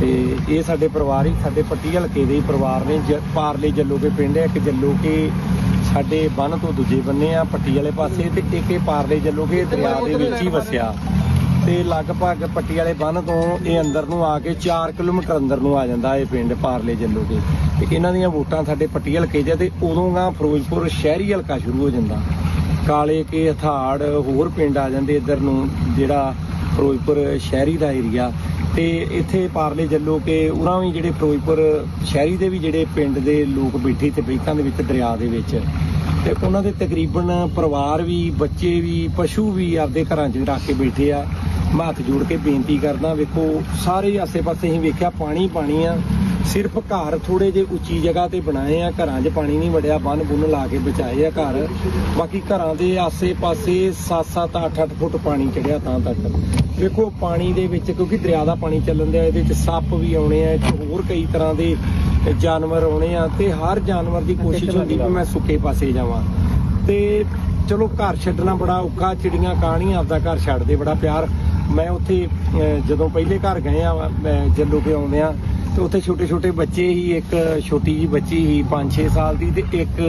ਤੇ ਇਹ ਸਾਡੇ ਪਰਿਵਾਰ ਹੀ, ਸਾਡੇ ਪੱਟੀ ਹਲਕੇ ਦੇ ਹੀ ਪਰਿਵਾਰ ਨੇ, ਜ- ਪਾਰਲੇ ਜੱਲੋ ਕੇ ਪਿੰਡ ਹੈ, ਇੱਕ ਜੱਲੋ ਕੇ ਸਾਡੇ ਬੰਨ ਤੋਂ ਦੂਜੇ ਬੰਨੇ ਆ, ਪੱਟੀ ਵਾਲੇ ਪਾਸੇ ਤੇ ਇੱਕ ਇਹ ਪਾਰਲੇ ਜੱਲੋ ਕੇ ਦਰਿਆ ਦੇ ਵਿੱਚ ਹੀ ਵਸਿਆ। ਤੇ ਲਗਭਗ ਪੱਟੀ ਵਾਲੇ ਬੰਨ ਤੋਂ ਇਹ ਅੰਦਰ ਨੂੰ ਆ ਕੇ 4 ਕਿਲੋਮੀਟਰ ਅੰਦਰ ਨੂੰ ਆ ਜਾਂਦਾ ਇਹ ਪਿੰਡ ਪਾਰਲੇ ਜੱਲੋ ਕੇ ਤੇ ਇਹਨਾਂ ਦੀਆਂ ਵੋਟਾਂ ਸਾਡੇ ਪੱਟੀ ਹਲਕੇ 'ਚ ਆ ਤੇ ਉਦੋਂ ਗਾ ਫਿਰੋਜ਼ਪੁਰ ਸ਼ਹਿਰੀ ਹਲਕਾ ਸ਼ੁਰੂ ਹੋ ਜਾਂਦਾ। ਕਾਲੇ ਕੇ, ਹਥਾੜ, ਹੋਰ ਪਿੰਡ ਆ ਜਾਂਦੇ ਇੱਧਰ ਨੂੰ, ਜਿਹੜਾ ਫਿਰੋਜ਼ਪੁਰ ਸ਼ਹਿਰੀ ਦਾ ਏਰੀਆ ਤੇ ਇੱਥੇ ਪਾਰਲੇ ਜੱਲੋ ਕੇ ਉਰਾਂ ਵੀ ਜਿਹੜੇ ਫਿਰੋਜ਼ਪੁਰ ਸ਼ਹਿਰੀ ਦੇ ਵੀ ਜਿਹੜੇ ਪਿੰਡ ਦੇ ਲੋਕ ਬੈਠੇ ਤੇ ਬੈਠਾਂ ਦੇ ਵਿੱਚ ਦਰਿਆ ਦੇ ਵਿੱਚ। ਤੇ ਉਹਨਾਂ ਦੇ ਤਕਰੀਬਨ ਪਰਿਵਾਰ ਵੀ, ਬੱਚੇ ਵੀ, ਪਸ਼ੂ ਵੀ ਆਪਦੇ ਘਰਾਂ 'ਚ ਰੱਖ ਕੇ ਬੈਠੇ ਆ। ਮੈਂ ਹੱਥ ਜੋੜ ਕੇ ਬੇਨਤੀ ਕਰਦਾ, ਵੇਖੋ, ਸਾਰੇ ਆਸੇ-ਪਾਸੇ ਅਸੀਂ ਵੇਖਿਆ ਪਾਣੀ ਪਾਣੀ ਆ। ਸਿਰਫ ਘਰ ਥੋੜੇ ਜੇ ਉੱਚੀ ਜਗ੍ਹਾ ਤੇ ਬਣਾਏ ਆ ਘਰਾਂ 'ਚ ਪਾਣੀ ਨਹੀਂ ਵੜਿਆ ਬੰਨ ਬੁੰਨ ਲਾ ਕੇ ਬਚਾਏ ਆ ਘਰ। ਬਾਕੀ ਘਰਾਂ ਦੇ ਆਸੇ-ਪਾਸੇ 7-7 8-8 ਫੁੱਟ ਪਾਣੀ ਚੜਿਆ ਤਾਂ ਤੱਕ। ਵੇਖੋ ਪਾਣੀ ਦੇ ਵਿੱਚ ਕਿਉਂਕਿ ਦਰਿਆ ਦਾ ਪਾਣੀ ਚੱਲਣ ਦਿਆ ਇਹਦੇ ਵਿੱਚ ਸੱਪ ਵੀ ਆਉਣੇ ਆ ਇੱਥੇ ਹੋਰ ਕਈ ਤਰ੍ਹਾਂ ਦੇ ਜਾਨਵਰ ਆਉਣੇ ਆ ਤੇ ਹਰ ਜਾਨਵਰ ਦੀ ਕੋਸ਼ਿਸ਼ ਹੁੰਦੀ ਵੀ ਮੈਂ ਸੁੱਕੇ ਪਾਸੇ ਜਾਵਾਂ। ਤੇ ਚਲੋ ਘਰ ਛੱਡਣਾ ਬੜਾ ਔਖਾ ਚਿੜੀਆਂ ਕਾਣੀਆਂ ਆਪਦਾ ਘਰ ਛੱਡਦੇ ਬੜਾ ਪਿਆਰ। ਮੈਂ ਉੱਥੇ ਜਦੋਂ ਪਹਿਲੇ ਘਰ ਗਏ ਆ ਜੱਲੋ ਕੇ ਆਉਂਦੇ ਆ ਤੇ ਉੱਥੇ ਛੋਟੇ ਛੋਟੇ ਬੱਚੇ ਹੀ ਇੱਕ ਛੋਟੀ ਜੀ ਬੱਚੀ ਸੀ 5-6 ਸਾਲ ਦੀ ਤੇ ਇੱਕ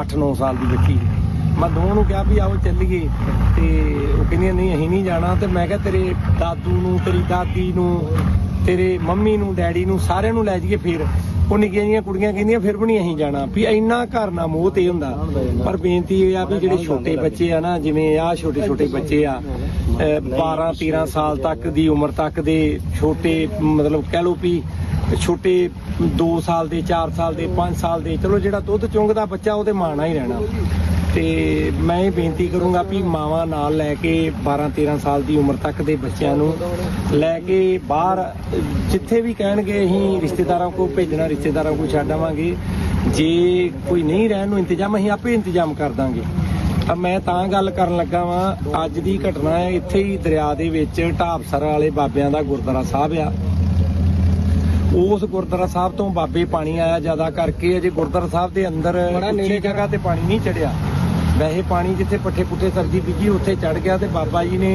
8-9 ਸਾਲ ਦੀ ਬੱਚੀ ਸੀ। ਮੈਂ ਦੋਵਾਂ ਨੂੰ ਕਿਹਾ ਵੀ ਆਓ ਚੱਲੀਏ ਤੇ ਉਹ ਕਹਿੰਦੀਆਂ, ਨਹੀਂ, ਅਸੀਂ ਨਹੀਂ ਜਾਣਾ। ਤੇ ਮੈਂ ਕਿਹਾ, ਤੇਰੇ ਦਾਦੂ ਨੂੰ, ਤੇਰੀ ਦਾਦੀ ਨੂੰ, ਤੇਰੇ ਮੰਮੀ ਨੂੰ, ਡੈਡੀ ਨੂੰ, ਸਾਰਿਆਂ ਨੂੰ ਲੈ ਜਾਈਏ ਫਿਰ। ਉਹ ਨਿੱਕੀਆਂ ਜਿਹੀਆਂ ਕੁੜੀਆਂ ਕਹਿੰਦੀਆਂ, ਫਿਰ ਵੀ ਨਹੀਂ ਅਸੀਂ ਜਾਣਾ। ਵੀ ਇੰਨਾ ਘਰ ਨਾ ਮੋਹ ਤੇ ਹੁੰਦਾ। ਪਰ ਬੇਨਤੀ ਇਹ ਆ ਵੀ ਜਿਹੜੇ ਛੋਟੇ ਬੱਚੇ ਆ ਨਾ, ਜਿਵੇਂ ਆਹ ਛੋਟੇ ਛੋਟੇ ਬੱਚੇ ਆ 12 13 ਸਾਲ ਤੱਕ ਦੀ ਉਮਰ ਤੱਕ ਦੇ ਛੋਟੇ, ਮਤਲਬ ਕਹਿ ਲੋ ਵੀ ਛੋਟੇ 2 ਸਾਲ ਦੇ 4 ਸਾਲ ਦੇ 5 ਸਾਲ ਦੇ। ਚਲੋ ਜਿਹੜਾ ਦੁੱਧ ਚੁੰਗਦਾ ਬੱਚਾ ਉਹਦੇ ਮਾਣਾ ਹੀ ਰਹਿਣਾ। ਤੇ ਮੈਂ ਇਹ ਬੇਨਤੀ ਕਰੂੰਗਾ ਵੀ ਮਾਵਾਂ ਨਾਲ ਲੈ ਕੇ 12 13 ਸਾਲ ਦੀ ਉਮਰ ਤੱਕ ਦੇ ਬੱਚਿਆਂ ਨੂੰ ਲੈ ਕੇ ਬਾਹਰ, ਜਿੱਥੇ ਵੀ ਕਹਿਣਗੇ, ਅਸੀਂ ਰਿਸ਼ਤੇਦਾਰਾਂ ਕੋਲ ਭੇਜਣਾ, ਰਿਸ਼ਤੇਦਾਰਾਂ ਕੋਲ ਛੱਡ ਆਵਾਂਗੇ। ਜੇ ਕੋਈ ਨਹੀਂ ਰਹਿਣ ਨੂੰ ਇੰਤਜ਼ਾਮ, ਅਸੀਂ ਆਪੇ ਇੰਤਜ਼ਾਮ ਕਰ ਦਾਂਗੇ। ਤਾਂ ਮੈਂ ਤਾਂ ਗੱਲ ਕਰਨ ਲੱਗਾ ਵਾਂ, ਅੱਜ ਦੀ ਘਟਨਾ ਹੈ, ਇੱਥੇ ਹੀ ਦਰਿਆ ਦੇ ਵਿੱਚ ਢਾਬਸਰ ਵਾਲੇ ਬਾਬਿਆਂ ਦਾ ਗੁਰਦੁਆਰਾ ਸਾਹਿਬ ਆ। ਉਸ ਗੁਰਦੁਆਰਾ ਸਾਹਿਬ ਤੋਂ ਬਾਬੇ ਪਾਣੀ ਆਇਆ ਜ਼ਿਆਦਾ ਕਰਕੇ ਅਜੇ ਗੁਰਦੁਆਰਾ ਸਾਹਿਬ ਦੇ ਅੰਦਰ ਉੱਚੀ ਜਗ੍ਹਾ ਤੇ ਪਾਣੀ ਨਹੀਂ ਚੜਿਆ। ਵੈਸੇ ਪਾਣੀ ਜਿੱਥੇ ਪੱਠੇ ਪੁੱਠੇ ਸਬਜ਼ੀ ਬੀਜੀ ਉੱਥੇ ਚੜ ਗਿਆ ਤੇ ਬਾਬਾ ਜੀ ਨੇ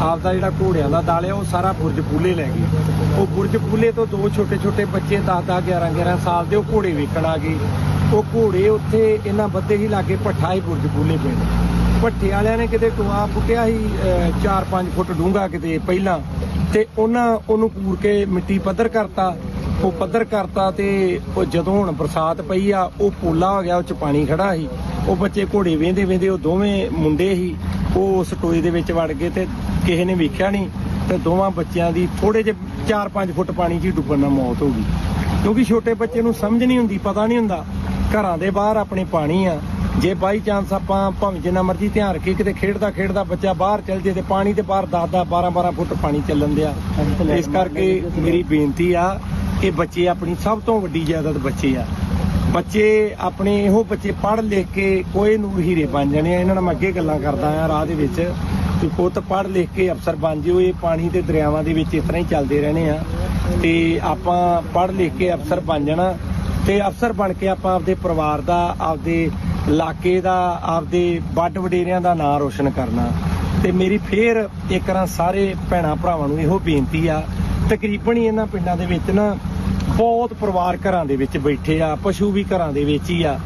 ਆਪਦਾ ਜਿਹੜਾ ਘੋੜਿਆਂ ਦਾ ਦਾਲਿਆ ਉਹ ਸਾਰਾ ਬੁਰਜ ਪੂਲੇ ਲੈ ਗਏ। ਉਹ ਬੁਰਜ ਪੂਲੇ ਤੋਂ ਦੋ ਛੋਟੇ ਛੋਟੇ ਬੱਚੇ 10 10 11 11 ਸਾਲ ਦੇ ਉਹ ਘੋੜੇ ਵੇਖਣ ਆ ਗਏ। ਉਹ ਘੋੜੇ ਉੱਥੇ ਇਹਨਾਂ ਬੱਦੇ ਹੀ ਲਾਗੇ ਪੱਠਾ ਹੀ ਬੁਰਜ ਪੂਲੇ ਪਿੰਡ ਭੱਠੇ ਵਾਲਿਆਂ ਨੇ ਕਿਤੇ ਟੋਆ ਪੁੱਟਿਆ ਸੀ 4-5 ਫੁੱਟ ਡੂੰਘਾ ਕਿਤੇ ਪਹਿਲਾਂ। ਤੇ ਉਹਨਾਂ ਉਹਨੂੰ ਪੂਰ ਕੇ ਮਿੱਟੀ ਪੱਧਰ ਕਰਤਾ, ਉਹ ਪੱਧਰ ਕਰਤਾ ਤੇ ਉਹ ਜਦੋਂ ਹੁਣ ਬਰਸਾਤ ਪਈ ਆ, ਉਹ ਪੋਲਾ ਹੋ ਗਿਆ, ਉਹ ਚ ਪਾਣੀ ਖੜਾ ਸੀ। ਉਹ ਬੱਚੇ ਘੋੜੇ ਵੇਂਦੇ ਵੇਂਦੇ ਉਹ ਦੋਵੇਂ ਮੁੰਡੇ ਸੀ, ਉਹ ਉਸ ਟੋਏ ਦੇ ਵਿੱਚ ਵੜ ਗਏ ਤੇ ਕਿਸੇ ਨੇ ਵੇਖਿਆ ਨਹੀਂ ਤੇ ਦੋਵਾਂ ਬੱਚਿਆਂ ਦੀ ਥੋੜੇ ਜਿਹੇ 4-5 ਫੁੱਟ ਪਾਣੀ 'ਚ ਡੁੱਬਣ ਨਾਲ ਮੌਤ ਹੋ ਗਈ। ਕਿਉਂਕਿ ਛੋਟੇ ਬੱਚੇ ਨੂੰ ਸਮਝ ਨਹੀਂ ਹੁੰਦੀ, ਪਤਾ ਨਹੀਂ ਹੁੰਦਾ। ਘਰਾਂ ਦੇ ਬਾਹਰ ਆਪਣੇ ਪਾਣੀ ਆ ਜੇ ਬਾਈ ਚਾਂਸ ਆਪਾਂ ਭਾਵੇਂ ਜਿੰਨਾ ਮਰਜ਼ੀ ਧਿਆਨ ਰੱਖੀ ਕਿਤੇ ਖੇਡਦਾ ਖੇਡਦਾ ਬੱਚਾ ਬਾਹਰ ਚੱਲ ਜੇ ਤੇ ਪਾਣੀ ਤੇ ਬਾਹਰ 10 10 12 12 ਫੁੱਟ ਪਾਣੀ ਚੱਲਣ ਦਿਆ। ਇਸ ਕਰਕੇ ਮੇਰੀ ਬੇਨਤੀ ਆ ਕਿ ਬੱਚੇ ਆਪਣੀ ਸਭ ਤੋਂ ਵੱਡੀ ਜਾਇਦਾਦ ਬੱਚੇ ਆ। ਬੱਚੇ ਆਪਣੇ ਇਹੋ ਬੱਚੇ ਪੜ੍ਹ ਲਿਖ ਕੇ ਕੋਈ ਨੂੰ ਹੀਰੇ ਬਣ ਜਾਣੇ ਆ। ਇਹਨਾਂ ਨਾਲ ਮੈਂ ਅੱਗੇ ਗੱਲਾਂ ਕਰਦਾ ਆ ਰਾਹ ਦੇ ਵਿੱਚ ਕਿ ਪੁੱਤ ਪੜ੍ਹ ਲਿਖ ਕੇ ਅਫਸਰ ਬਣ ਜਿਓ। ਇਹ ਪਾਣੀ ਤੇ ਦਰਿਆਵਾਂ ਦੇ ਵਿੱਚ ਇਸ ਤਰ੍ਹਾਂ ਹੀ ਚੱਲਦੇ ਰਹਿਣੇ ਆ। ਤੇ ਆਪਾਂ ਪੜ੍ਹ ਲਿਖ ਕੇ ਅਫਸਰ ਬਣ ਜਾਣਾ। ਤੇ ਅਫਸਰ ਬਣ ਕੇ ਆਪਾਂ ਆਪਦੇ ਪਰਿਵਾਰ ਦਾ ਆਪਦੇ ਇਲਾਕੇ ਦਾ ਆਪਦੇ ਵੱਡ ਵਡੇਰਿਆਂ ਦਾ ਨਾਂ ਰੋਸ਼ਨ ਕਰਨਾ ਤੇ ਮੇਰੀ ਫੇਰ ਇੱਕ ਸਾਰੇ ਭੈਣਾ ਭਰਾਵਾਂ ਨੂੰ ਇਹੋ ਬੇਨਤੀ ਆ, ਤਕਰੀਬਨ ਹੀ ਇਹਨਾਂ ਪਿੰਡਾਂ ਦੇ ਵਿੱਚ ਨਾ ਬਹੁਤ ਪਰਿਵਾਰ ਘਰਾਂ ਦੇ ਵਿੱਚ ਬੈਠੇ ਆ, ਪਸ਼ੂ ਵੀ ਘਰਾਂ ਦੇ ਵਿੱਚ ਹੀ ਆ।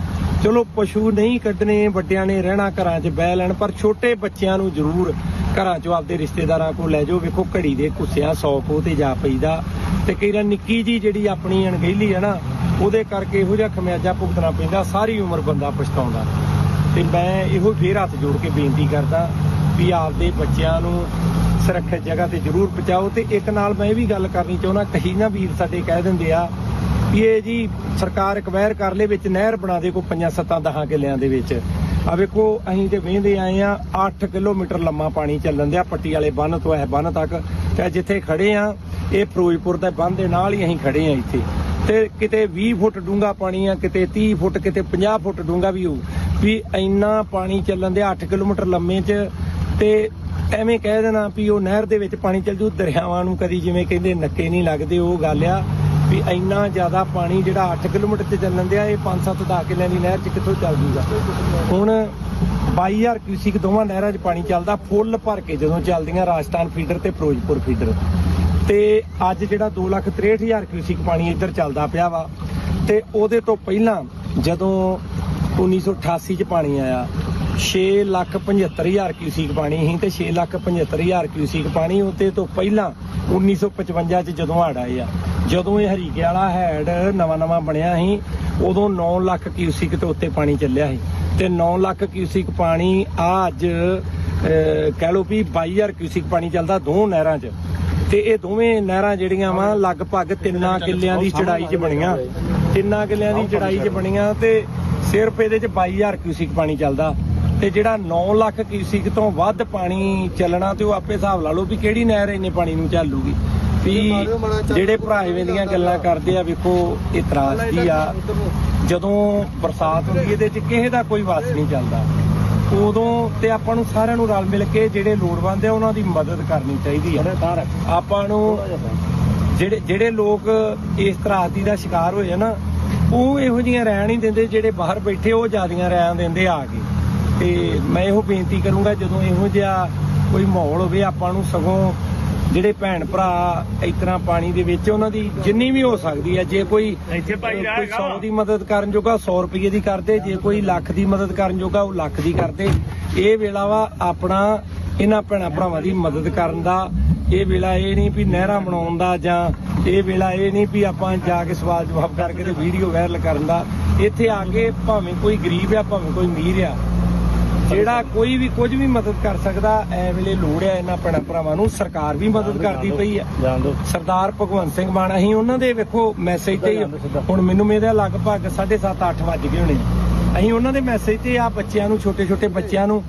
ਚਲੋ ਪਸ਼ੂ ਨਹੀਂ ਕੱਢਣੇ, ਵੱਡਿਆਂ ਨੇ ਰਹਿਣਾ ਘਰਾਂ 'ਚ ਬਹਿ ਲੈਣ, ਪਰ ਛੋਟੇ ਬੱਚਿਆਂ ਨੂੰ ਜ਼ਰੂਰ ਘਰਾਂ 'ਚੋਂ ਆਪਦੇ ਰਿਸ਼ਤੇਦਾਰਾਂ ਕੋਲ ਲੈ ਜਾਓ। ਵੇਖੋ ਘੜੀ ਦੇ ਕੁੱਸਿਆਂ 100 ਕੋ ਤੇ ਜਾ ਪਈਦਾ ਤੇ ਕਈ ਵਾਰ ਨਿੱਕੀ ਜੀ ਜਿਹੜੀ ਆਪਣੀ ਅਣਗਹਿਲੀ ਹੈ ਨਾ ਉਹਦੇ ਕਰਕੇ ਇਹੋ ਜਿਹਾ ਖਮਿਆਜਾ ਭੁਗਤਣਾ ਪੈਂਦਾ, ਸਾਰੀ ਉਮਰ ਬੰਦਾ ਪਛਤਾਉਂਦਾ। ਤੇ ਮੈਂ ਇਹੋ ਫੇਰ ਹੱਥ ਜੋੜ ਕੇ ਬੇਨਤੀ ਕਰਦਾ ਵੀ ਆਪਦੇ ਬੱਚਿਆਂ ਨੂੰ ਸੁਰੱਖਿਅਤ ਜਗ੍ਹਾ ਤੇ ਜ਼ਰੂਰ ਪਹੁੰਚਾਓ ਤੇ ਇੱਕ ਨਾਲ ਮੈਂ ਇਹ ਵੀ ਗੱਲ ਕਰਨੀ ਚਾਹੁੰਦਾ, ਕਹੀ ਨਾ ਵੀਰ ਸਾਡੇ ਕਹਿ ਦਿੰਦੇ ਆ ਵੀ ਇਹ ਜੀ ਸਰਕਾਰ ਅਕਵਾਇਰ ਕਰ ਲੇ ਵਿੱਚ, ਨਹਿਰ ਬਣਾ ਦੇ ਕੋ ਪੰਜਾਂ ਸੱਤਾਂ ਦਹਾਂ ਕਿੱਲਿਆਂ ਦੇ ਵਿੱਚ। ਆ ਵੇਖੋ, ਅਸੀਂ ਤੇ ਵੇਂਦੇ ਆਏ ਆ 8 ਕਿਲੋਮੀਟਰ ਲੰਮਾ ਪਾਣੀ ਚੱਲਣ ਦਿਆ, ਪੱਟੀ ਵਾਲੇ ਬੰਨ ਤੋਂ ਇਹ ਬੰਨ ਤੱਕ, ਤੇ ਜਿੱਥੇ ਖੜੇ ਆ, ਇਹ ਫਿਰੋਜ਼ਪੁਰ ਦੇ ਬੰਨ ਦੇ ਨਾਲ ਹੀ ਅਸੀਂ ਖੜੇ ਆ ਇੱਥੇ। ਤੇ ਕਿਤੇ 20 ਫੁੱਟ ਡੂੰਘਾ ਪਾਣੀ ਆ, ਕਿਤੇ 30 ਫੁੱਟ, ਕਿਤੇ 50 ਫੁੱਟ ਡੂੰਘਾ ਵੀ ਹੋਊ। ਵੀ ਇੰਨਾ ਪਾਣੀ ਚੱਲਣ ਦੇ 8 ਕਿਲੋਮੀਟਰ ਲੰਮੇ 'ਚ ਤੇ ਐਵੇਂ ਕਹਿ ਦੇਣਾ ਵੀ ਉਹ ਨਹਿਰ ਦੇ ਵਿੱਚ ਪਾਣੀ ਚੱਲ ਜੂ, ਦਰਿਆਵਾਂ ਨੂੰ ਕਦੀ ਜਿਵੇਂ ਕਹਿੰਦੇ ਨੱਕੇ ਨਹੀਂ ਲੱਗਦੇ, ਉਹ ਗੱਲ ਆ। ਵੀ ਇੰਨਾ ਜ਼ਿਆਦਾ ਪਾਣੀ ਜਿਹੜਾ 8 ਕਿਲੋਮੀਟਰ ਚ ਚੱਲਣ ਦਿਆ, ਇਹ 5-7 10 ਕਿੱਲਿਆਂ ਦੀ ਨਹਿਰ 'ਚ ਕਿੱਥੋਂ ਚੱਲ ਜੂਗਾ? ਹੁਣ 22000 ਕਿਊਸਿਕ ਦੋਵਾਂ ਨਹਿਰਾਂ 'ਚ ਪਾਣੀ ਚੱਲਦਾ, ਫੁੱਲ ਭਰ ਕੇ ਜਦੋਂ ਚੱਲਦੀਆਂ ਰਾਜਸਥਾਨ ਫੀਡਰ ਤੇ ਫਿਰੋਜ਼ਪੁਰ ਫੀਡਰ। ਤੇ ਅੱਜ ਜਿਹੜਾ 263000 ਕਿਊਸਿਕ ਪਾਣੀ ਇੱਧਰ ਚੱਲਦਾ ਪਿਆ ਵਾ ਤੇ ਉਹਦੇ ਤੋਂ ਪਹਿਲਾਂ ਜਦੋਂ 1988 ਚ ਪਾਣੀ ਆਇਆ 675000 ਕਿਊਸਿਕ ਪਾਣੀ ਸੀ ਤੇ 675000 ਕਿਊਸਿਕ ਪਾਣੀ ਉਹਦੇ ਤੋਂ ਪਹਿਲਾਂ 1955 ਚ ਜਦੋਂ ਹੜ ਆਏ ਆ, ਜਦੋਂ ਇਹ ਹਰੀਕੇ ਵਾਲਾ ਹੈਡ ਨਵਾਂ ਨਵਾਂ ਬਣਿਆ ਸੀ, ਉਦੋਂ 9 ਲੱਖ ਕਿਊਸਿਕ ਤੋਂ ਉੱਤੇ ਪਾਣੀ ਚੱਲਿਆ ਸੀ ਤੇ 9 ਲੱਖ ਕਿਊਸਿਕ ਪਾਣੀ ਆ ਅੱਜ ਕਹਿ ਲਓ ਵੀ 22000 ਕਿਊਸਿਕ ਪਾਣੀ ਚੱਲਦਾ ਦੋ ਨਹਿਰਾਂ 'ਚ। ਤੇ ਇਹ ਦੋਵੇਂ ਨਹਿਰਾਂ ਜਿਹੜੀਆਂ ਵਾ ਲਗਭਗ ਤਿੰਨਾਂ ਕਿੱਲਿਆਂ ਦੀ ਚੜਾਈ 'ਚ ਬਣੀਆਂ। ਤਿੰਨਾਂ ਕਿੱਲਿਆਂ ਦੀ ਚੜਾਈ 'ਚ ਬਣੀਆਂ ਤੇ ਸਿਰਫ ਇਹਦੇ 'ਚ 22000 ਕਿਊਸਿਕ ਪਾਣੀ ਚੱਲਦਾ। ਤੇ ਜਿਹੜਾ 9 ਲੱਖ ਕਿਊਸਿਕ ਤੋਂ ਵੱਧ ਪਾਣੀ ਚੱਲਣਾ ਤੇ ਉਹ ਆਪੇ ਹਿਸਾਬ ਲਾ ਲਓ ਵੀ ਕਿਹੜੀ ਨਹਿਰ ਇੰਨੇ ਪਾਣੀ ਨੂੰ ਝੱਲੂਗੀ ਵੀ ਜਿਹੜੇ ਭਰਾ ਇਵੇਂ ਦੀਆਂ ਗੱਲਾਂ ਕਰਦੇ ਆ ਵੇਖੋ ਇਹ ਤਰਾਸਦੀ ਆ। ਜਦੋਂ ਬਰਸਾਤ ਹੁੰਦੀ ਇਹਦੇ 'ਚ ਕਿਸੇ ਦਾ ਕੋਈ ਵਾਸ ਨਹੀਂ ਚੱਲਦਾ। ਉਦੋਂ ਤੇ ਆਪਾਂ ਨੂੰ ਸਾਰਿਆਂ ਨੂੰ ਰਲ ਮਿਲ ਕੇ ਜਿਹੜੇ ਲੋੜਵੰਦ ਆ ਉਹਨਾਂ ਦੀ ਮਦਦ ਕਰਨੀ ਚਾਹੀਦੀ ਆ। ਆਪਾਂ ਨੂੰ ਜਿਹੜੇ ਜਿਹੜੇ ਲੋਕ ਇਸ ਤਰਾਸਦੀ ਦਾ ਸ਼ਿਕਾਰ ਹੋਏ ਨਾ ਉਹ ਇਹੋ ਜਿਹੀਆਂ ਰਹਿਣ ਨਹੀਂ ਦਿੰਦੇ ਜਿਹੜੇ ਬਾਹਰ ਬੈਠੇ ਉਹ ਜਿਆਦੀਆਂ ਰਹਿਣ ਦਿੰਦੇ ਆ ਕੇ। ਤੇ ਮੈਂ ਇਹੋ ਬੇਨਤੀ ਕਰੂੰਗਾ ਜਦੋਂ ਇਹੋ ਜਿਹਾ ਕੋਈ ਮਾਹੌਲ ਹੋਵੇ ਆਪਾਂ ਨੂੰ ਸਗੋਂ ਜਿਹੜੇ ਭੈਣ ਭਰਾ ਇਸ ਤਰ੍ਹਾਂ ਪਾਣੀ ਦੇ ਵਿੱਚ ਉਹਨਾਂ ਦੀ ਜਿੰਨੀ ਵੀ ਹੋ ਸਕਦੀ ਹੈ ਜੇ ਕੋਈ ਇੱਥੇ ਭਾਈ ਕੋਈ ਰਹੇਗਾ। 100 ਦੀ ਮਦਦ ਕਰਨ ਜੋਗਾ 100 ਰੁਪਏ ਦੀ ਕਰਦੇ ਜੇ ਕੋਈ ਲੱਖ ਦੀ ਮਦਦ ਕਰਨ ਜੋਗਾ ਉਹ ਲੱਖ ਦੀ ਕਰਦੇ। ਇਹ ਵੇਲਾ ਵਾ ਆਪਣਾ ਇਹਨਾਂ ਭੈਣਾਂ ਭਰਾਵਾਂ ਦੀ ਮਦਦ ਕਰਨ ਦਾ। ਇਹ ਵੇਲਾ ਇਹ ਨਹੀਂ ਵੀ ਨਹਿਰਾਂ ਬਣਾਉਣ ਦਾ ਜਾਂ ਇਹ ਵੇਲਾ ਇਹ ਨਹੀਂ ਵੀ ਆਪਾਂ ਜਾ ਕੇ ਸਵਾਲ ਜਵਾਬ ਕਰਕੇ ਤੇ ਵੀਡੀਓ ਵਾਇਰਲ ਕਰਨ ਦਾ। ਇੱਥੇ ਆ ਕੇ ਭਾਵੇਂ ਕੋਈ ਗਰੀਬ ਆ ਭਾਵੇਂ ਕੋਈ ਅਮੀਰ ਆ ਜਿਹੜਾ ਕੋਈ ਵੀ ਕੁਝ ਵੀ ਮਦਦ ਕਰ ਸਕਦਾ ਐ ਵੇਲੇ ਲੋੜ ਆ ਇਹਨਾਂ ਭੈਣਾਂ ਭਰਾਵਾਂ ਨੂੰ ਸਰਕਾਰ ਵੀ ਮਦਦ ਕਰਦੀ ਪਈ ਦੋ ਸਰਦਾਰ ਭਗਵੰਤ ਸਿੰਘ ਮਾਨ ਅਸੀਂ ਉਹਨਾਂ ਦੇ ਵੇਖੋ ਮੈਸੇਜ ਤੇ ਹੀ- ਹੁਣ ਮੈਨੂੰ ਮੇਰੇ ਲਗਭਗ 7:30 8 ਵੱਜ ਗਏ ਹੋਣੇ। ਅਸੀਂ ਉਹਨਾਂ ਦੇ ਮੈਸੇਜ ਤੇ ਆ ਬੱਚਿਆਂ ਨੂੰ ਛੋਟੇ ਛੋਟੇ ਬੱਚਿਆਂ ਨੂੰ।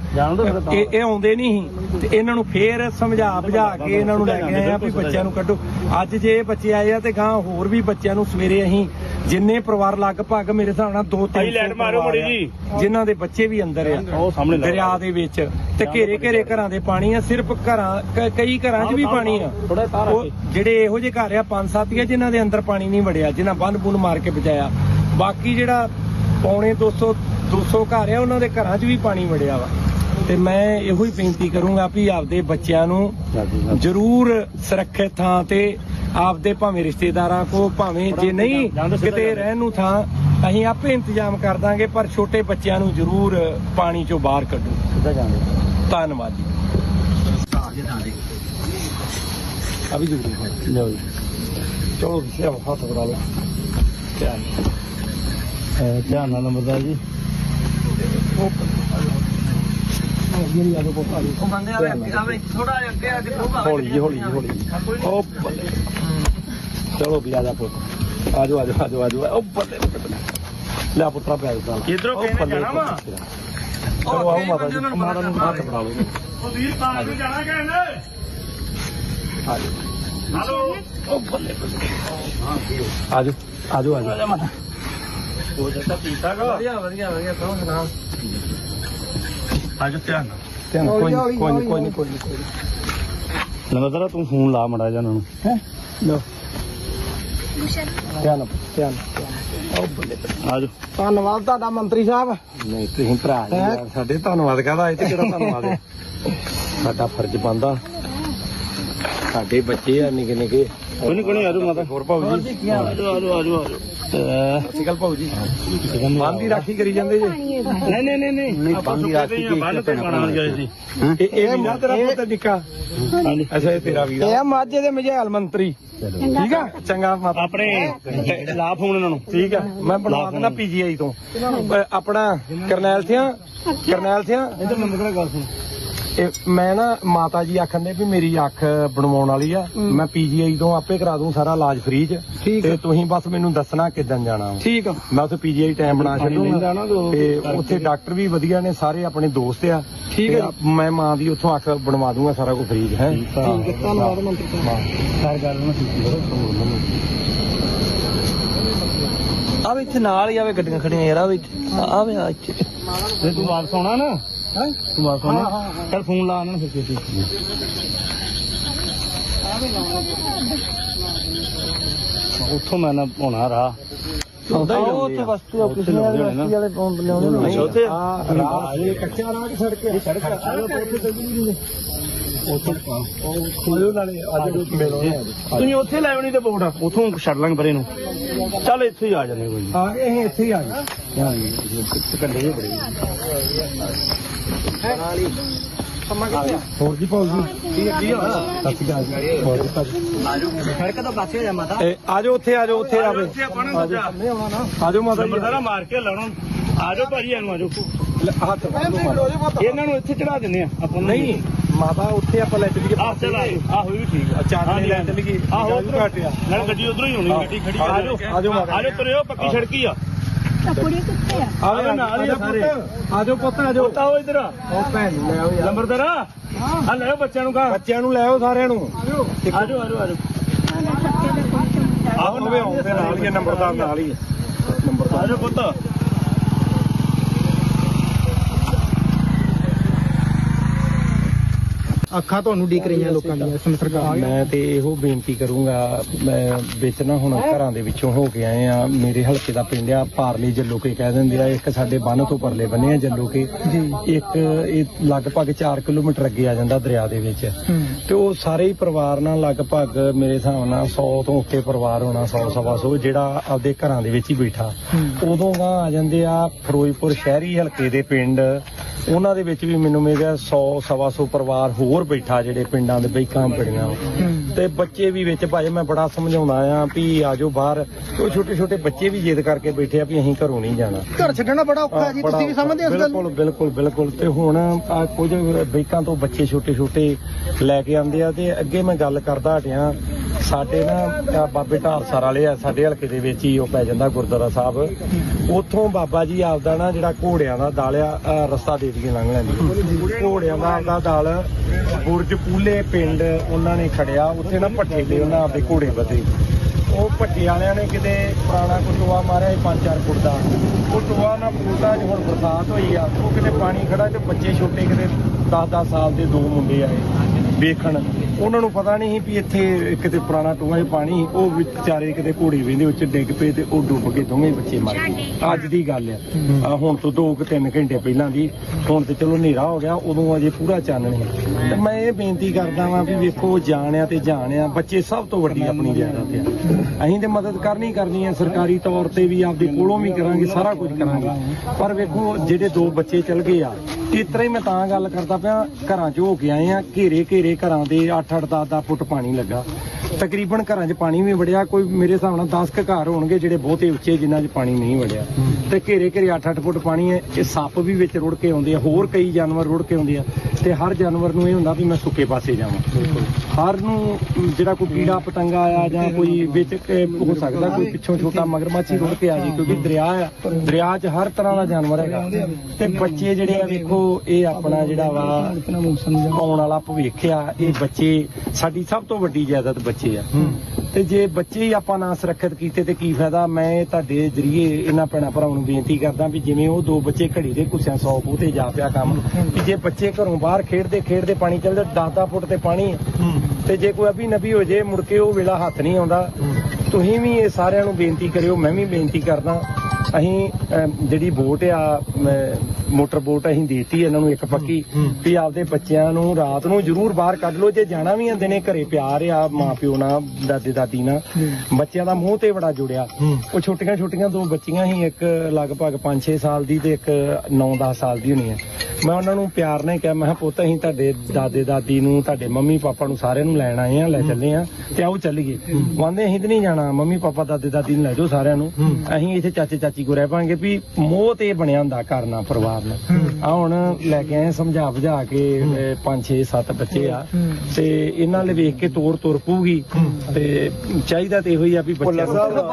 ਇਹ ਇਹ ਆਉਂਦੇ ਨਹੀਂ ਸੀ। ਤੇ ਇਹਨਾਂ ਨੂੰ ਫੇਰ ਸਮਝਾ ਬੁਝਾ ਕੇ ਇਹਨਾਂ ਨੂੰ ਲੈ ਕੇ ਆਏ ਆ ਵੀ ਬੱਚਿਆਂ ਨੂੰ ਕੱਢੋ। ਅੱਜ ਜੇ ਇਹ ਬੱਚੇ ਆਏ ਆ ਤੇ ਗਾਂ ਹੋਰ ਵੀ ਬੱਚਿਆਂ ਨੂੰ ਸਵੇਰੇ ਅਸੀਂ ਜਿੰਨੇ ਪਰਿਵਾਰ ਲਗਭਗ ਮੇਰੇ ਹਿਸਾਬ ਨਾਲ 2 ਭਾਈ 3 ਲੈਟ ਮਾਰੋ ਮੜੀ ਜੀ। ਜਿਨ੍ਹਾਂ ਦੇ ਬੱਚੇ ਵੀ ਅੰਦਰ ਆ ਉਹ ਸਾਹਮਣੇ। ਦਰਿਆ ਦੇ ਵਿੱਚ ਤੇ ਘੇਰੇ ਘੇਰੇ ਘਰਾਂ ਦੇ ਪਾਣੀ ਆ ਸਿਰਫ ਘਰਾਂ ਕਈ ਘਰਾਂ 'ਚ ਵੀ ਪਾਣੀ ਆ। ਜਿਹੜੇ ਇਹੋ ਜਿਹੇ ਘਰ ਆ ਪੰਜ ਸੱਤ ਹੀ ਆ ਜਿਨ੍ਹਾਂ ਦੇ ਅੰਦਰ ਪਾਣੀ ਨਹੀਂ ਵੜਿਆ ਜਿਨ੍ਹਾਂ ਬੰਨ ਬੁੰਨ ਮਾਰ ਕੇ ਬਚਾਇਆ। ਬਾਕੀ ਜਿਹੜਾ ਪੌਣੇ 200 200 ਘਰ ਆ ਉਹਨਾਂ ਦੇ ਘਰਾਂ 'ਚ ਵੀ ਪਾਣੀ ਵੜਿਆ ਵਾ। ਤੇ ਮੈਂ ਇਹੋ ਹੀ ਬੇਨਤੀ ਕਰੂੰਗਾ ਵੀ ਆਪਦੇ ਬੱਚਿਆਂ ਨੂੰ ਜ਼ਰੂਰ ਸੁਰੱਖਿਅਤ ਥਾਂ ਤੇ ਆਪਦੇ ਭਾਵੇਂ ਰਿਸ਼ਤੇਦਾਰਾਂ ਕੋ ਭਾਵੇਂ ਜੇ ਨਹੀਂ ਕਿਤੇ ਰਹਿਣ ਨੂੰ ਥਾਂ ਅਸੀਂ ਆਪੇ ਇੰਤਜ਼ਾਮ ਕਰ ਦਾਂਗੇ ਪਰ ਛੋਟੇ ਬੱਚਿਆਂ ਨੂੰ ਜ਼ਰੂਰ ਪਾਣੀ ਚੋਂ ਬਾਹਰ ਕੱਢੋ। ਸਿੱਧਾ ਜਾਣ ਦੋ। ਧੰਨਵਾਦ ਜੀ। ਜ਼ਰੂਰੀ ਹੈ। ਲਿਓ ਜੀ। ਚਲੋ ਸਿਆਮ ਹੱਥ ਬਣਾ ਲਓ। ਧਿਆਨ ਧਿਆਨ ਨਾਲ ਨੰਬਰਦਾਰ ਜੀ। ਹੌਲੀ ਜੀ ਹੌਲੀ ਜੀ ਹੌਲੀ ਜੀ। ਉਹ ਬੱਲੇ। ਚਲੋ ਵੀ ਆ ਜਾ ਪੁੱਤ ਆਜੋ ਆਜੋ ਆਜੋ ਆਜੋ ਉਹ ਬੱਲੇ ਬੱਲੇ। ਲੈ ਪੁੱਤਰਾ ਪਿਆ ਦਾ ਇੱਧਰੋਂ ਕਿਸੇ ਨੇ ਜਾਣਾ ਵਾ? ਚਲੋ ਆਓ ਮਾਤਾ ਜੀ ਮਾਤਾ ਨੂੰ ਹੱਥ ਬਣਾ ਲਓ ਉਹ ਵੀਰ ਪਾਰ ਨੂੰ ਜਾਣਾ ਕਹਿੰਦੇ ਆਜੋ ਹਲੋ ਉਹ ਬੱਲੇ ਬੱਲੇ ਆਜੋ ਆਜੋ ਆਜੋ ਉਹ ਜੱਟਾ ਪੀਤਾ ਗਾ ਵਧੀਆ ਵਧੀਆ ਵਧੀਆ ਤੂੰ ਸੁਣਾ ਅੱਜ ਧਿਆਨ ਧਿਆਨ ਕੋਈ ਕੋਈ ਕੋਈ ਕੋਈ ਨੀ। ਨੰਬਰਦਾਰ ਤੂੰ ਫੋਨ ਲਾ ਮੜਾ ਜਾ ਉਹਨਾਂ ਨੂੰ ਹੈ ਲੋ ਧਿਆਨ ਨਾਲ, ਧਿਆਨ ਨਾਲ। ਉਹ ਬੱਲੇ ਬੱਲੇ ਆਜੋ। ਧੰਨਵਾਦ ਤੁਹਾਡਾ ਮੰਤਰੀ ਸਾਹਿਬ। ਨਹੀਂ ਤੁਸੀਂ ਭਰਾ ਜੀ ਯਾਰ ਸਾਡੇ ਧੰਨਵਾਦ ਕਹਦਾ? ਇਹ ਤੇ ਕਿਹੜਾ ਧੰਨਵਾਦ ਹੈ? ਸਾਡਾ ਫਰਜ਼ ਬੰਦਾ ਸਾਡੇ ਬੱਚੇ ਆ ਨਿੱਕੇ ਨਿੱਕੇ। ਕੋਈ ਨਹੀਂ ਕੋਈ ਆਜੋ ਮਾਤਾ। ਹੋਰ ਭਾਊ ਜੀ? ਆਜੋ ਆਜੋ ਆਜੋ ਸ਼੍ਰੀ ਅਕਾਲ ਭਾਊ ਜੀ। ਬੰਦ ਰਾਖੀ ਕਰੀ ਜਾਂਦੇ ਜੀ। ਨਹੀਂ ਨਹੀਂ ਨਹੀਂ। ਨਹੀਂ ਬੰਦ ਰਾਖੀ ਕੀ ਬੰਨ ਤੇ ਪਾਣਾ ਗਏ ਸੀ। ਇਹ ਇਹ ਮੀਨਾ ਤੇਰਾ ਪੁੱਤ ਨਿੱਕਾ। ਹਾਂਜੀ। ਅੱਛਾ ਇਹ ਤੇਰਾ ਵੀਰ ਇਹ ਮਾਝੇ ਦੇ ਮਝੈਲ ਮੰਤਰੀ। ਠੀਕ ਆ? ਚੰਗਾ ਮਾਤਾ। ਆਪਣੇ ਲਾ ਫੋਨ ਇਹਨਾਂ ਨੂੰ। ਠੀਕ ਆ। ਮੈਂ ਬਣਵਾ ਦਿੰਦਾ ਪੀਜੀਆਈ ਤੋਂ। ਆਪਣਾ ਕਰਨੈਲ ਸਿਆਂ ਕਰਨੈਲ ਸਿਆਂ। ਇੱਧਰ ਨੰਬਰ ਗੱਲ ਸੁਣ। ਇਹ ਮੈਂ ਨਾ ਮਾਤਾ ਜੀ ਆਖਣ ਦੇ ਵੀ ਮੇਰੀ ਅੱਖ ਬਣਵਾਉਣ ਵਾਲੀ ਆ। ਮੈਂ ਪੀਜੀਆਈ ਤੋਂ ਆਪੇ ਕਰਾ ਦੂੰ ਸਾਰਾ ਇਲਾਜ ਫ੍ਰੀ ਚ। ਤੇ ਤੁਸੀਂ ਬਸ ਮੈਨੂੰ ਦੱਸਣਾ ਕਿੱਦਣ ਜਾਣਾ ਵਾ। ਠੀਕ ਆ। ਮੈਂ ਉੱਥੇ ਪੀਜੀਆਈ ਟਾਈਮ ਬਣਾ ਲੈਂਦਾ ਛੱਡੂੰਗਾ। ਤੇ। ਉੱਥੇ ਡਾਕਟਰ ਵੀ ਵਧੀਆ ਨੇ ਸਾਰੇ ਆਪਣੇ ਦੋਸਤ ਆ। ਠੀਕ ਹੈ ਤੇ ਮੈਂ ਮਾਂ ਦੀ ਉੱਥੋਂ ਅੱਖ ਬਣਵਾ ਦੂੰਗਾ ਸਾਰਾ ਕੁਝ ਫ੍ਰੀ ਹੈ। ਠੀਕ ਆ। ਠੀਕ ਹੈ। ਧੰਨਵਾਦ ਮੰਤਰੀ ਸਾਹਿਬ। ਕਰ ਗੱਲ ਨਾ ਆਵੇ ਇੱਥੇ ਨਾਲ ਹੀ ਆਵੇ ਗੱਡੀਆਂ ਖੜੀਆਂ ਯਾਰ ਆਵੇ ਇੱਥੇ। ਆਵੇ ਆ ਇੱਥੇ। ਤੇ ਤੂੰ ਵਾਪਸ ਆਉਣਾ ਨਾ? ਹੈ? ਤੂੰ ਆਉਣਾ ਚੱਲ ਫੋਨ ਲਾ ਉਹਨਾਂ ਨੂੰ ਫਿਰ ਛੇਤੀ ਉੱਥੋਂ ਮੈਂ ਨਾ ਹੋਣਾ ਰਾਹ। ਸੌਦਾ ਹੀ ਉੱਥੇ ਆ। ਵਸਤੂ ਆ ਕਿਸੇ ਵਾਲੇ ਵਸਤੀ ਵਾਲੇ ਪੌਂਡ ਲਿਆਉਣੇ ਨਹੀਂ, ਨੇ। ਉੱਥੇ? ਆ ਰਾਹ। ਇਹ ਕੱਚਾ ਰਾਹ ਕਿ ਸੜਕ ਹੈ ਸੜਕ ਉਹਦੇ ਨਾਲੇ ਅੱਜ ਮਿਲੋ ਤੁਸੀਂ ਉੱਥੇ ਲੈ ਆਉਣੀ ਤੇ ਬੋਟ। ਉਥੋਂ ਛੱਡ ਲਾਂਗੇ ਪਰੇ ਨੂੰ। ਚੱਲ ਇੱਥੇ ਹੀ ਆ ਜਾਂਦੇ ਕੋਈ ਗਏ ਅਸੀਂ ਇੱਥੇ ਹੀ ਆ ਗਏ ਕੱਲੇ ਜਿਹੇ ਬੜੇ ਹੋਰ ਜੀ। ਭਾਉ ਜੀ ਕੀ ਹੋਣਾ ਸਤਿ ਸ਼੍ਰੀ ਅਕਾਲ ਜੀ ਹੋਰ ਜੀ ਭਾਜੀ ਸੜਕ ਤੋਂ ਪਾਸੇ ਹੋ ਜਾ? ਮਾਤਾ ਇਹ ਆ ਜਾਓ ਉੱਥੇ ਆ ਜਾਓ ਉੱਥੇ ਆਵੇ ਉੱਥੇ ਆਪਾਂ ਨਾ ਆ ਜਾਓ ਨਹੀਂ ਆਉਣਾ ਨਾ ਆ ਜਾਓ ਮਾਤਾ ਜੀ। ਨੰਬਰਦਾਰਾ ਮਾਰ ਕੇ ਲਾਉਣਾ। ਆ ਜਾਓ ਭਾਜੀ ਇਹਨੂੰ ਹੱਥ ਨੂੰ ਇੱਥੇ ਚੜਾ ਦਿੰਨੇ ਆ। ਆਪਾਂ ਨਹੀਂ ਮਾਤਾ ਉੱਥੇ ਆਪਾਂ ਲੈ ਚੱਲੀਏ ਆਹ ਚੱਲ ਆਹੋ ਵੀ ਠੀਕ ਆ। ਚਾਰ ਨੇ ਲੈ ਚੱਲੀਏ। ਆਹੋ ਘੱਟ ਆ। ਨਾਲ ਗੱਡੀ ਉਧਰੋਂ ਹੀ ਹੋਣੀ ਗੱਡੀ ਖੜੀ ਆ ਜਾਓ, ਆ ਜਾਓ। ਆ ਜਾਓ ਤੁਰਿਓ ਪੱਕੀ ਸੜਕੀ ਆ। ਕੁੜੀ ਕਿੱਥੇ ਆ? ਆ ਜਾਓ ਨਾਲ ਹੀ ਆ ਸਾਰੇ। ਆ ਜਾਓ ਪੁੱਤ ਆ ਜਾਓ। ਆਓ ਇਧਰ। ਉਹ ਭੈਣ ਨੂੰ ਲੈ ਆਓ ਯਾਰ। ਨੰਬਰਦਾਰਾ ਆ। ਲੈ ਆਓ ਬੱਚਿਆਂ ਨੂੰ ਕਹਾ ਬੱਚਿਆਂ ਨੂੰ ਲੈ ਆਓ ਸਾਰਿਆਂ ਨੂੰ। ਆ ਜਾਓ। ਆ ਜਾਓ ਆ ਜਾਓ ਆਹੋ ਨਵੇਂ ਆਉਂਦੇ ਨਾਲ ਹੀ ਨੰਬਰਦਾਰ ਨਾਲ। ਨੰਬਰਦਾਰ ਪੁੱਤ। ਅੱਖਾਂ ਤੁਹਾਨੂੰ ਡੀਕ ਰਹੀਆਂ ਲੋਕਾਂ ਦੀਆਂ ਇਸ ਸਰਕਾਰ। ਮੈਂ ਤੇ ਇਹੋ ਬੇਨਤੀ ਕਰੂੰਗਾ ਮੈਂ ਵਿੱਚ ਨਾ ਹੁਣ ਘਰਾਂ ਦੇ ਵਿੱਚੋਂ ਹੋ ਕੇ ਆਏ ਆ ਮੇਰੇ ਹਲਕੇ ਦਾ ਪਿੰਡ ਆ ਪਾਰਲੀ ਜੱਲੋ ਕੇ ਕਹਿ ਦਿੰਦੇ ਆ ਇੱਕ ਸਾਡੇ ਬੰਨ ਤੋਂ ਪਰਲੇ ਬੰਨੇ ਆ ਜੱਲੋ ਕੇ। ਇੱਕ ਇਹ ਲਗਭਗ 4 ਕਿਲੋਮੀਟਰ ਅੱਗੇ ਆ ਜਾਂਦਾ ਦਰਿਆ ਦੇ ਵਿੱਚ। ਤੇ ਉਹ ਸਾਰੇ ਹੀ ਪਰਿਵਾਰ ਨਾਲ ਲਗਭਗ ਮੇਰੇ ਹਿਸਾਬ ਨਾਲ 100 ਤੋਂ ਉੱਤੇ ਪਰਿਵਾਰ ਹੋਣਾ 100 ਸਵਾ ਸੌ ਜਿਹੜਾ ਆਪਦੇ ਘਰਾਂ ਦੇ ਵਿੱਚ ਹੀ ਬੈਠਾ। ਉਦੋਂ ਗਾ ਆ ਜਾਂਦੇ ਆ ਫਿਰੋਜ਼ਪੁਰ ਸ਼ਹਿਰੀ ਹਲਕੇ ਦੇ ਪਿੰਡ ਉਹਨਾਂ ਦੇ ਵਿੱਚ ਵੀ ਮੈਨੂੰ ਮੇਰਾ 100 ਸਵਾ ਸੌ ਪਰਿਵਾਰ ਹੋਰ ਬੈਠਾ ਜਿਹੜੇ ਪਿੰਡਾਂ ਦੇ ਬੈਕਾਂ ਬੜੀਆਂ। ਤੇ ਬੱਚੇ ਵੀ ਵਿੱਚ ਭਾਈ ਮੈਂ ਬੜਾ ਸਮਝਾਉਂਦਾ ਆ ਵੀ ਆਜੋ ਬਾਹਰ। ਉਹ ਛੋਟੇ ਛੋਟੇ ਬੱਚੇ ਵੀ ਜਿੱਦ ਕਰਕੇ ਬੈਠੇ ਆ ਵੀ ਅਸੀਂ ਘਰੋਂ ਨਹੀਂ ਜਾਣਾ। ਘਰ ਛੱਡਣਾ ਬੜਾ ਔਖਾ ਜੀ ਤੁਸੀਂ ਵੀ ਸਮਝਦੇ ਹੋ ਇਸ ਗੱਲ ਨੂੰ? ਬਿਲਕੁਲ ਬਿਲਕੁਲ ਬਿਲਕੁਲ। ਤੇ ਹੁਣ ਆ ਕੁਝ ਬੈਕਾਂ ਤੋਂ ਬੱਚੇ ਛੋਟੇ ਛੋਟੇ ਲੈ ਕੇ ਆਂਦੇ ਆ ਤੇ ਅੱਗੇ ਮੈਂ ਗੱਲ ਕਰਦਾ ਹਟਿਆ ਸਾਡੇ ਨਾ ਬਾਬੇ ਢਾਰਸਰ ਵਾਲੇ ਆ, ਸਾਡੇ ਹਲਕੇ ਦੇ ਵਿੱਚ ਹੀ ਉਹ ਪੈ ਜਾਂਦਾ ਗੁਰਦੁਆਰਾ ਸਾਹਿਬ। ਉੱਥੋਂ ਬਾਬਾ ਜੀ ਆਪਦਾ ਨਾ ਜਿਹੜਾ ਘੋੜਿਆਂ ਦਾ ਦਲ ਆ ਰਸਤਾ ਦੇ ਕੇ ਲੰਘ ਲੈਂਦੀ। ਘੋੜਿਆਂ ਦਾ ਆਪਦਾ ਦਲ, ਬੁਰਜ ਪੂਲੇ ਪਿੰਡ ਉਹਨਾਂ ਨੇ ਖੜਿਆ। ਉੱਥੇ ਨਾ ਪੱਠੇ ਦੇ ਉਹਨਾਂ ਆਪਦੇ ਘੋੜੇ ਬਤੇ ਉਹ ਭੱਟੇ ਵਾਲਿਆਂ ਨੇ ਕਿਤੇ ਪੁਰਾਣਾ ਕੋਈ ਟੋਆ ਮਾਰਿਆ ਸੀ, ਪੰਜ ਚਾਰ ਫੁੱਟ ਦਾ। ਉਹ ਟੋਆ ਨਾ ਫੁੱਟਾ ਜਿ ਹੁਣ ਬਰਸਾਤ ਹੋਈ ਆ। ਉਹ ਕਿਤੇ ਪਾਣੀ ਖੜਾ ਤੇ ਬੱਚੇ ਛੋਟੇ ਕਿਤੇ 10-10 ਸਾਲ ਦੇ ਦੋ ਮੁੰਡੇ ਆਏ, ਵੇਖਣ। ਉਹਨਾਂ ਨੂੰ ਪਤਾ ਨਹੀਂ ਸੀ ਵੀ ਇੱਥੇ ਕਿਤੇ ਪੁਰਾਣਾ ਟੋਆ 'ਚ ਪਾਣੀ ਸੀ। ਉਹ ਵਿਚਾਰੇ ਕਿਤੇ ਘੋੜੇ ਵੇਂਦੇ ਉੱਚ ਡਿੱਗ ਪਏ ਤੇ ਉਹ ਡੁੱਬ ਕੇ ਦੋਵੇਂ ਬੱਚੇ ਮਰ ਗਏ। ਅੱਜ ਦੀ ਗੱਲ ਆ। ਆਹ ਹੁਣ ਤੋਂ 2 ਕਿ 3 ਘੰਟੇ ਪਹਿਲਾਂ ਦੀ, ਹੁਣ ਤੇ ਚਲੋ ਹਨੇਰਾ ਹੋ ਗਿਆ, ਉਦੋਂ ਅਜੇ ਪੂਰਾ ਚਾਨਣ ਹੈ ਤੇ ਮੈਂ ਇਹ ਬੇਨਤੀ ਕਰਦਾ ਵਾਂ ਵੀ ਵੇਖੋ, ਜਾਣਿਆ ਤੇ ਜਾਣਿਆ, ਬੱਚੇ ਸਭ ਤੋਂ ਵੱਡੀ ਆਪਣੀ ਜਾਇਦਾਦ ਆ। ਅਸੀਂ ਤੇ ਮਦਦ ਕਰਨੀ ਕਰਨੀ ਹੈ ਸਰਕਾਰੀ ਤੌਰ ਤੇ ਵੀ ਆਪਦੇ ਕੋਲੋਂ ਵੀ ਕਰਾਂਗੇ, ਸਾਰਾ ਕੁਝ ਕਰਾਂਗੇ। ਪਰ ਵੇਖੋ, ਜਿਹੜੇ ਦੋ ਬੱਚੇ ਚਲ ਗਏ ਆ, ਇਸ ਤਰ੍ਹਾਂ ਹੀ ਮੈਂ ਤਾਂ ਗੱਲ ਕਰਦਾ ਪਿਆ, ਘਰਾਂ 'ਚ ਹੋ ਕੇ ਆਏ ਆ ਘੇਰੇ ਘੇਰੇ ਘਰਾਂ ਦੇ 8-8 10-10 ਫੁੱਟ ਪਾਣੀ ਲੱਗਾ। ਤਕਰੀਬਨ ਘਰਾਂ 'ਚ ਪਾਣੀ ਵੀ ਵੜਿਆ, ਕੋਈ ਮੇਰੇ ਹਿਸਾਬ ਨਾਲ 10 ਕੁ ਘਰ ਹੋਣਗੇ ਜਿਹੜੇ ਬਹੁਤੇ ਉੱਚੇ, ਜਿਨ੍ਹਾਂ 'ਚ ਪਾਣੀ ਨਹੀਂ ਵੜਿਆ। ਤੇ ਘੇਰੇ ਘੇਰੇ 8-8 ਫੁੱਟ ਪਾਣੀ ਹੈ। ਇਹ ਸੱਪ ਵੀ ਵਿੱਚ ਰੁੜ ਕੇ ਆਉਂਦੇ ਆ, ਹੋਰ ਕਈ ਜਾਨਵਰ ਰੁੜ ਕੇ ਆਉਂਦੇ ਆ। ਤੇ ਹਰ ਜਾਨਵਰ ਨੂੰ ਇਹ ਹੁੰਦਾ ਵੀ ਮੈਂ ਸੁੱਕੇ ਪਾਸੇ ਜਾਵਾਂ। ਹਰ ਨੂੰ ਜਿਹੜਾ ਕੋਈ ਕੀੜਾ ਪਤੰਗਾ ਆ ਜਾਂ ਕੋਈ ਵਿੱਚ ਹੋ ਸਕਦਾ ਕੋਈ ਪਿੱਛੋਂ ਛੋਟਾ ਮਗਰਮੱਛ ਰੁੜ ਕੇ ਆ ਜੇ ਕਿਉਂਕਿ ਦਰਿਆ ਆ। ਦਰਿਆ 'ਚ ਹਰ ਤਰ੍ਹਾਂ ਦਾ ਜਾਨਵਰ ਹੈਗਾ। ਤੇ ਬੱਚੇ ਜਿਹੜੇ ਆ, ਵੇਖੋ, ਇਹ ਆਪਣਾ ਜਿਹੜਾ ਵਾ, ਆਉਣ ਵਾਲਾ ਭਵਿੱਖ ਆ, ਇਹ ਬੱਚੇ ਸਾਡੀ ਸਭ ਤੋਂ ਵੱਡੀ ਜਾਇਦਾਦ ਬੱਚੇ ਆ। ਤੇ ਜੇ ਬੱਚੇ ਹੀ ਆਪਾਂ ਨਾ ਸੁਰੱਖਿਅਤ ਕੀਤੇ ਤੇ ਕੀ ਫਾਇਦਾ? ਮੈਂ ਤੁਹਾਡੇ ਜਰੀਏ ਇਹਨਾਂ ਭੈਣਾਂ ਭਰਾਵਾਂ ਨੂੰ ਬੇਨਤੀ ਕਰਦਾ ਵੀ ਜਿਵੇਂ ਉਹ ਦੋ ਬੱਚੇ ਘੜੀ ਦੇ ਕੁੱਸਿਆਂ 100 ਫੁੱਟ ਤੇ ਜਾ ਪਿਆ ਕੰਮ, ਵੀ ਜੇ ਬੱਚੇ ਘਰੋਂ ਬਾਹਰ ਖੇਡਦੇ ਖੇਡਦੇ ਪਾਣੀ ਚੱਲਦਾ 10-10 ਫੁੱਟ ਤੇ ਪਾਣੀ ਹੈ ਤੇ ਜੇ ਕੋਈ ਅਭੀ ਨਬੀ ਹੋ ਜੇ, ਮੁੜ ਕੇ ਉਹ ਵੇਲਾ ਹੱਥ ਨਹੀਂ ਆਉਂਦਾ। ਤੁਸੀਂ ਵੀ ਇਹ ਸਾਰਿਆਂ ਨੂੰ ਬੇਨਤੀ ਕਰਿਓ, ਮੈਂ ਵੀ ਬੇਨਤੀ ਕਰਦਾ। ਅਸੀਂ ਜਿਹੜੀ ਵੋਟ ਆ ਮੋਟਰ ਬੋਟ ਅਸੀਂ ਦੇਤੀ ਇਹਨਾਂ ਨੂੰ ਇੱਕ ਪੱਕੀ ਵੀ ਆਪਦੇ ਬੱਚਿਆਂ ਨੂੰ ਰਾਤ ਨੂੰ ਜ਼ਰੂਰ ਬਾਹਰ ਕੱਢ ਲਓ। ਜੇ ਜਾਣਾ ਵੀ ਆਂਦੇ ਨੇ ਘਰੇ ਪਿਆਰ ਆ ਮਾਂ ਪਿਓ ਨਾਲ ਦਾਦੇ ਦਾਦੀ ਨਾਲ ਬੱਚਿਆਂ ਦਾ ਮੂੰਹ ਤੇ ਬੜਾ ਜੁੜਿਆ। ਉਹ ਛੋਟੀਆਂ ਛੋਟੀਆਂ ਦੋ ਬੱਚੀਆਂ ਸੀ ਇੱਕ ਲਗਭਗ 5-6 ਸਾਲ ਦੀ ਤੇ ਇੱਕ 9-10 ਸਾਲ ਦੀ ਹੋਣੀ ਹੈ ਮੈਂ ਉਹਨਾਂ ਨੂੰ ਪਿਆਰ ਨਾਲ ਕਿਹਾ ਮੈਂ ਕਿਹਾ ਪੁੱਤ ਅਸੀਂ ਤੁਹਾਡੇ ਦਾਦੇ ਦਾਦੀ ਨੂੰ ਤੁਹਾਡੇ ਮੰਮੀ ਪਾਪਾ ਨੂੰ ਸਾਰਿਆਂ ਨੂੰ ਲੈਣ ਆਏ ਆ ਲੈ ਚੱਲੇ ਆ ਤੇ ਆਓ ਚੱਲੀਏ। ਕਹਿੰਦੇ ਅਸੀਂ ਤੇ ਨਹੀਂ ਜਾਣਾ ਮੰਮੀ ਪਾਪਾ ਦਾਦੇ ਦਾਦੀ ਨੂੰ ਲੈ ਜਾਓ ਸਾਰਿਆਂ ਨੂੰ। ਅਸੀਂ ਇੱਥੇ ਚਾਚੇ ਚਾਚੀ ਕੋ ਰਹਿ ਪਾਂਗੇ ਵੀ ਮੋਹ ਤੇ ਬਣਿਆ ਹੁੰਦਾ ਘਰ ਨਾਲ ਪਰਿਵਾਰ ਆ। ਹੁਣ ਲੈ ਕੇ ਆਏ ਸਮਝਾ ਬੁਝਾ ਕੇ 5 6 7 ਬੱਚੇ ਆ। ਤੇ ਇਹਨਾਂ ਲਈ ਵੇਖ ਕੇ ਤੋਰ ਤੁਰ ਪਊਗੀ ਤੇ ਚਾਹੀਦਾ ਤੇ ਇਹੋ ਹੀ ਆ ਵੀ ਬੱਚਿਆਂ ਨੂੰ